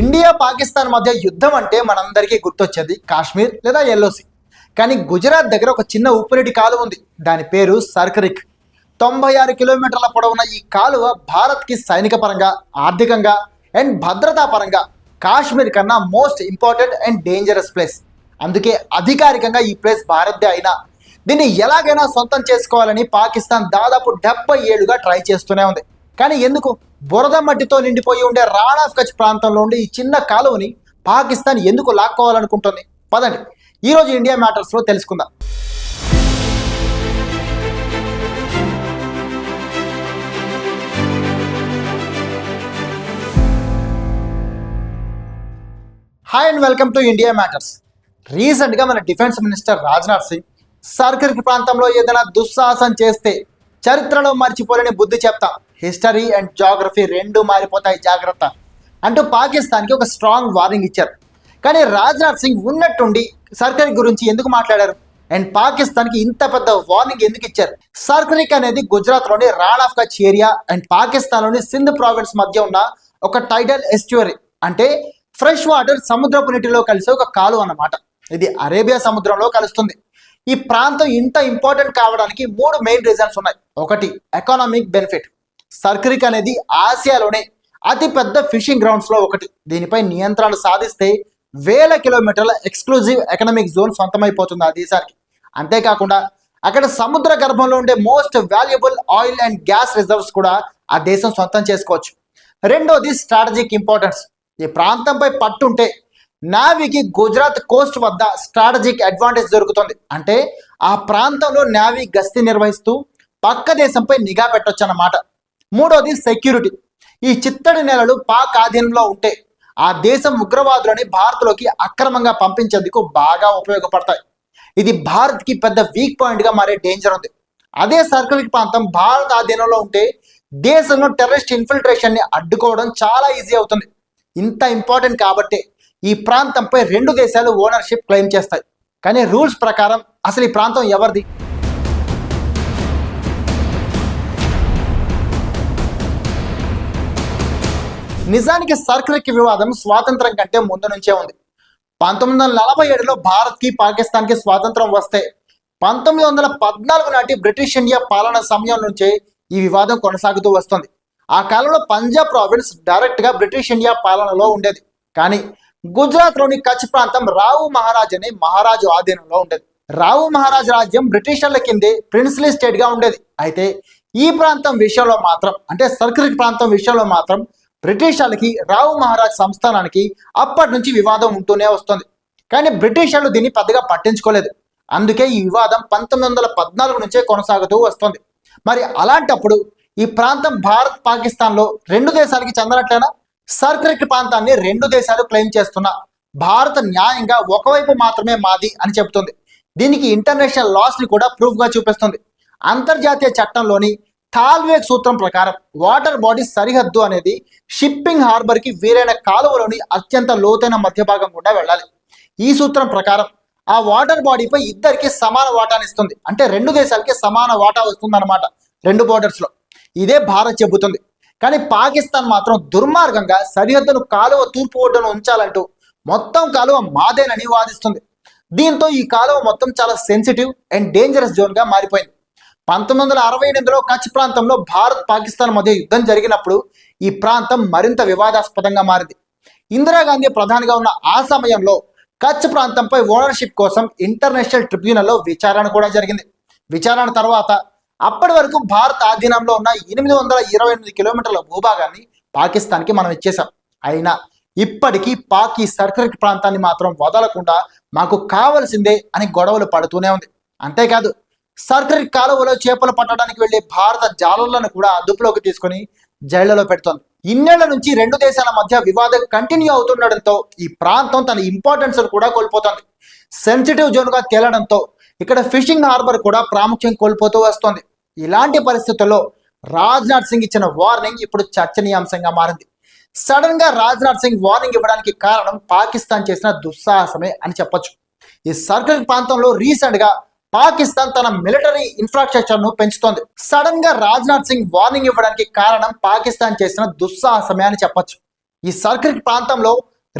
India Pakistan మధ్య యుద్ధం అంటే మనందరికీ గుర్తొచ్చేది కాశ్మీర్ లేదా ఎల్ఓసి. కానీ గుజరాత్ దగ్గర ఒక చిన్న ఉప్పునీటి కాలువ ఉంది. దాని పేరు సర్కరిక్. తొంభై ఆరు కిలోమీటర్ల పొడవున ఈ కాలువ భారత్కి సైనిక పరంగా ఆర్థికంగా అండ్ భద్రతా పరంగా కాశ్మీర్ కన్నా most important and dangerous place అందుకే అధికారికంగా ఈ ప్లేస్ భారత్దే అయినా దీన్ని ఎలాగైనా సొంతం చేసుకోవాలని పాకిస్తాన్ దాదాపు డెబ్బై ఏళ్ళుగా ట్రై చేస్తూనే ఉంది. కానీ ఎందుకు? బురద మట్టితో నిండిపోయి ఉండే రాణా కచ్ ప్రాంతంలో ఉండే ఈ చిన్న కాలువని పాకిస్తాన్ ఎందుకు లాక్కోవాలనుకుంటుంది? పదండి. ఈరోజు ఇండియా మ్యాటర్స్లో తెలుసుకుందాం. Hi and welcome to India matters రీసెంట్గా మన defence minister Rajnath Singh circle ప్రాంతంలో ఏదైనా దుస్సాహసం చేస్తే చరిత్రలో మర్చిపోలేని బుద్ధి చెప్తాం. హిస్టరీ అండ్ జాగ్రఫీ రెండు మారిపోతాయి జాగ్రత్త. అంటూ పాకిస్తాన్కి ఒక స్ట్రాంగ్ వార్నింగ్ ఇచ్చారు. కానీ రాజ్నాథ్ సింగ్ ఉన్నట్టుండి సర్కరీ గురించి ఎందుకు మాట్లాడారు? అండ్ పాకిస్తాన్కి ఇంత పెద్ద వార్నింగ్ ఎందుకు ఇచ్చారు? సర్కరిక్ అనేది గుజరాత్లోని Rann of Kutch area and పాకిస్తాన్లోని సింధ్ ప్రావిన్స్ మధ్య ఉన్న ఒక టైడల్ ఎస్ట్యూరీ అంటే ఫ్రెష్ వాటర్ సముద్రపు నీటిలో కలిసే ఒక కాలువ అన్నమాట. ఇది అరేబియా సముద్రంలో కలుస్తుంది. ఈ ప్రాంతం ఇంత ఇంపార్టెంట్ కావడానికి మూడు మెయిన్ రీజన్స్ ఉన్నాయి. ఒకటి ఎకనామిక్ బెనిఫిట్ సర్క్రిక్ అనేది ఆసియాలోనే అతిపెద్ద ఫిషింగ్ గ్రౌండ్స్లో ఒకటి. దీనిపై నియంత్రణ సాధిస్తే వేల కిలోమీటర్ల ఎక్స్క్లూజివ్ ఎకనామిక్ జోన్ సొంతమైపోతుంది ఆ దేశానికి. అంతేకాకుండా అక్కడ సముద్ర గర్భంలో ఉండే most valuable oil and gas reserves కూడా ఆ దేశం సొంతం చేసుకోవచ్చు. రెండోది స్ట్రాటజిక్ ఇంపార్టెన్స్. ఈ ప్రాంతంపై పట్టుంటే నావీకి గుజరాత్ కోస్ట్ వద్ద స్ట్రాటజిక్ అడ్వాంటేజ్ దొరుకుతుంది. అంటే ఆ ప్రాంతంలో నావీ గస్తీ నిర్వహిస్తూ పక్క దేశంపై నిఘా పెట్టొచ్చు అన్నమాట మూడోది సెక్యూరిటీ ఈ చిత్తడి నేలలు పాక్ ఆధీనంలో ఉంటే ఆ దేశం ఉగ్రవాదులని భారత్లోకి అక్రమంగా పంపించేందుకు బాగా ఉపయోగపడతాయి. ఇది భారత్కి పెద్ద వీక్ పాయింట్గా మారే డేంజర్ ఉంది. అదే సర్కిల్ ప్రాంతం భారత్ ఆధీనంలో ఉంటే దేశంలో టెర్రరిస్ట్ ఇన్ఫిల్ట్రేషన్ని అడ్డుకోవడం చాలా ఈజీ అవుతుంది. ఇంత ఇంపార్టెంట్ కాబట్టి ఈ ప్రాంతంపై రెండు దేశాలు ఓనర్షిప్ క్లెయిమ్ చేస్తాయి. కానీ రూల్స్ ప్రకారం అసలు ఈ ప్రాంతం ఎవరిది? నిజానికి సర్కిల్కి వివాదం స్వాతంత్రం కంటే ముందు నుంచే ఉంది. పంతొమ్మిది వందల నలభై ఏడులో భారత్కి పాకిస్తాన్కి స్వాతంత్రం వస్తే పంతొమ్మిది వందల పద్నాలుగు నాటి బ్రిటిష్ ఇండియా పాలన సమయం నుంచే ఈ వివాదం కొనసాగుతూ వస్తుంది. ఆ కాలంలో పంజాబ్ ప్రావిన్స్ డైరెక్ట్గా బ్రిటిష్ ఇండియా పాలనలో ఉండేది. కానీ గుజరాత్లోని కచ్ ప్రాంతం రావు మహారాజ్ అనే మహారాజు ఆధీనంలో ఉండేది. రావు మహారాజ్ రాజ్యం బ్రిటిషర్ల కిందే ప్రిన్స్లీ స్టేట్గా ఉండేది. అయితే ఈ ప్రాంతం విషయంలో మాత్రం అంటే సర్కిల్ ప్రాంతం విషయంలో మాత్రం బ్రిటిషర్లకి రావు మహారాజ్ సంస్థానానికి అప్పటి నుంచి వివాదం ఉంటూనే వస్తుంది. కానీ బ్రిటిషర్లు దీన్ని పెద్దగా పట్టించుకోలేదు. అందుకే ఈ వివాదం పంతొమ్మిది వందల పద్నాలుగు నుంచే కొనసాగుతూ వస్తుంది. మరి అలాంటప్పుడు ఈ ప్రాంతం భారత్ పాకిస్తాన్లో రెండు దేశాలకి చెందనట్లేనా? సర్క్రిక్ ప్రాంతాన్ని రెండు దేశాలు క్లెయిమ్ చేస్తున్నా. భారత్ న్యాయంగా ఒకవైపు మాత్రమే మాది అని చెబుతుంది. దీనికి ఇంటర్నేషనల్ లాస్ని కూడా ప్రూఫ్గా చూపిస్తుంది. అంతర్జాతీయ చట్టంలోని థాల్వేక్ సూత్రం ప్రకారం వాటర్ బాడీ సరిహద్దు అనేది షిప్పింగ్ హార్బర్కి వీలైన కాలువలోని అత్యంత లోతైన మధ్య భాగం గుండా వెళ్ళాలి. ఈ సూత్రం ప్రకారం ఆ వాటర్ బాడీపై ఇద్దరికి సమాన వాటాని ఇస్తుంది. అంటే రెండు దేశాలకి సమాన వాటా వస్తుందన్నమాట రెండు బోర్డర్స్లో. ఇదే భారత్ చెబుతుంది. కానీ పాకిస్తాన్ మాత్రం దుర్మార్గంగా సరిహద్దును కాలువ తూర్పు ఒడ్డున ఉంచాలంటూ మొత్తం కాలువ మాదేనని వాదిస్తుంది. దీంతో ఈ కాలువ మొత్తం చాలా సెన్సిటివ్ అండ్ డేంజరస్ జోన్గా మారిపోయింది. పంతొమ్మిది వందల అరవై ఎనిమిదిలో కచ్ ప్రాంతంలో భారత్ పాకిస్తాన్ మధ్య యుద్ధం జరిగినప్పుడు ఈ ప్రాంతం మరింత వివాదాస్పదంగా మారింది. ఇందిరాగాంధీ ప్రధానిగా ఉన్న ఆ సమయంలో కచ్ ప్రాంతంపై ఓనర్షిప్ కోసం ఇంటర్నేషనల్ ట్రిబ్యునల్లో విచారణ కూడా జరిగింది. విచారణ తర్వాత అప్పటి వరకు భారత్ ఆధీనంలో ఉన్న ఎనిమిది వందల ఇరవై ఎనిమిది కిలోమీటర్ల భూభాగాన్ని పాకిస్తాన్కి మనం ఇచ్చేసాం అయినా ఇప్పటికీ పాక్ ఈ సర్కరిక్ ప్రాంతాన్ని మాత్రం వదలకుండా మాకు కావలసిందే అని గొడవలు పడుతూనే ఉంది. అంతేకాదు సర్కరిక్ కాలువలో చేపలు పట్టడానికి వెళ్ళే భారత జాలర్లను కూడా అదుపులోకి తీసుకొని జైళ్ళలో పెడుతోంది. ఇన్నేళ్ళ నుంచి రెండు దేశాల మధ్య వివాదం కంటిన్యూ అవుతుండడంతో ఈ ప్రాంతం తన ఇంపార్టెన్స్ కూడా కోల్పోతోంది. సెన్సిటివ్ జోన్గా తేలడంతో ఇక్కడ ఫిషింగ్ హార్బర్ కూడా ప్రాముఖ్యం కోల్పోతూ వస్తోంది. ఇలాంటి పరిస్థితుల్లో రాజ్నాథ్ సింగ్ ఇచ్చిన వార్నింగ్ ఇప్పుడు చర్చనీయాంశంగా మారింది. సడన్గా రాజ్నాథ్ సింగ్ వార్నింగ్ ఇవ్వడానికి కారణం పాకిస్తాన్ చేసిన దుస్సాహసమే అని చెప్పొచ్చు. ఈ సర్కిల్ ప్రాంతంలో రీసెంట్గా పాకిస్తాన్ తన మిలిటరీ ఇన్ఫ్రాస్ట్రక్చర్ను పెంచుతోంది. సడన్గా రాజ్నాథ్ సింగ్ వార్నింగ్ ఇవ్వడానికి కారణం పాకిస్తాన్ చేసిన దుస్సాహసమే అని చెప్పొచ్చు. ఈ సర్కిల్ ప్రాంతంలో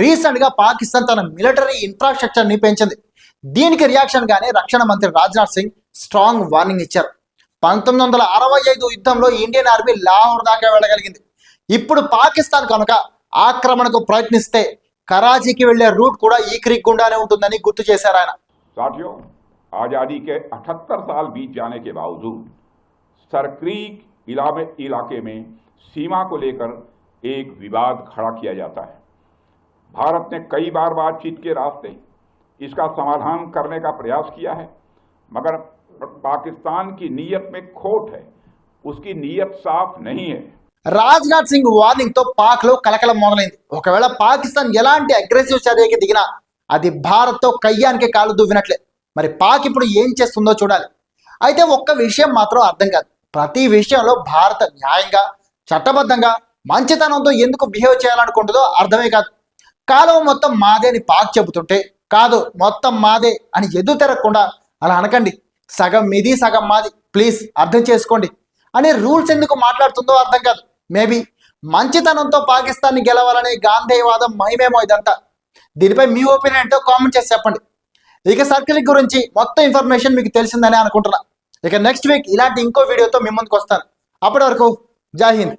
రీసెంట్గా పాకిస్తాన్ తన మిలిటరీ ఇన్ఫ్రాస్ట్రక్చర్ని పెంచింది. దీనికి రియాక్షన్ గానే రక్షణ మంత్రి రాజ్నాథ్ సింగ్ స్ట్రాంగ్ వార్నింగ్ ఇచ్చారు. పంతొమ్మిది వందల అరవై ఐదు యుద్ధంలో ఇండియన్ ఆర్మీ లాహోర్ దాకా వెళ్ళగలిగింది. ఇప్పుడు పాకిస్తాన్ కనుక ఆక్రమణకు ప్రయత్నిస్తే కరాచీకి వెళ్ళే రూట్ కూడా ఈ క్రీక్ గుండానే ఉంటుందని గుర్తు చేశారు ఆయన. आज़ादी के 78 साल बीत जाने के बावजूद सरक्रीक इलामे इलाके में सीमा को लेकर एक विवाद खड़ा किया जाता है भारत ने कई बार बातचीत के रास्ते इसका समाधान करने का प्रयास किया है मगर पाकिस्तान की नीयत में खोट है उसकी नीयत साफ नहीं है రాజ్నాథ్ సింగ్ వార్నింగ్ తో పాక్ లో కలకలం మొదలైంది ఒకవేళ పాకిస్తాన్ ఎలాంటి అగ్రెసివ్ చర్యకి దిగినా అది భారత్ తో కయ్యానికి కాలు దువ్వినట్లే మరి పాక్ ఇప్పుడు ఏం చేస్తుందో చూడాలి. అయితే ఒక్క విషయం మాత్రం అర్థం కాదు. ప్రతి విషయంలో భారత న్యాయంగా చట్టబద్ధంగా మంచితనంతో ఎందుకు బిహేవ్ చేయాలనుకుంటుందో అర్థమే కాదు. కాలువ మొత్తం మాదే అని పాక్ చెబుతుంటే కాదు మొత్తం మాదే అని ఎదురు తిరగకుండా అలా అనకండి. సగం మీది సగం మాది. ప్లీజ్ అర్థం చేసుకోండి. అనే రూల్స్ ఎందుకు మాట్లాడుతుందో అర్థం కాదు. మేబీ మంచితనంతో పాకిస్తాన్ని గెలవాలనే గాంధేయవాదం మహిమేమో ఇదంతా. దీనిపై మీ ఒపీనియన్ ఏంటో కామెంట్ చేసి చెప్పండి. ఇక సర్కిల్ గురించి మొత్తం ఇన్ఫర్మేషన్ మీకు తెలిసిందని అనుకుంటున్నా. ఇక నెక్స్ట్ వీక్ ఇలాంటి ఇంకో వీడియోతో మీ ముందుకు వస్తాను. అప్పటి వరకు జై హింద్.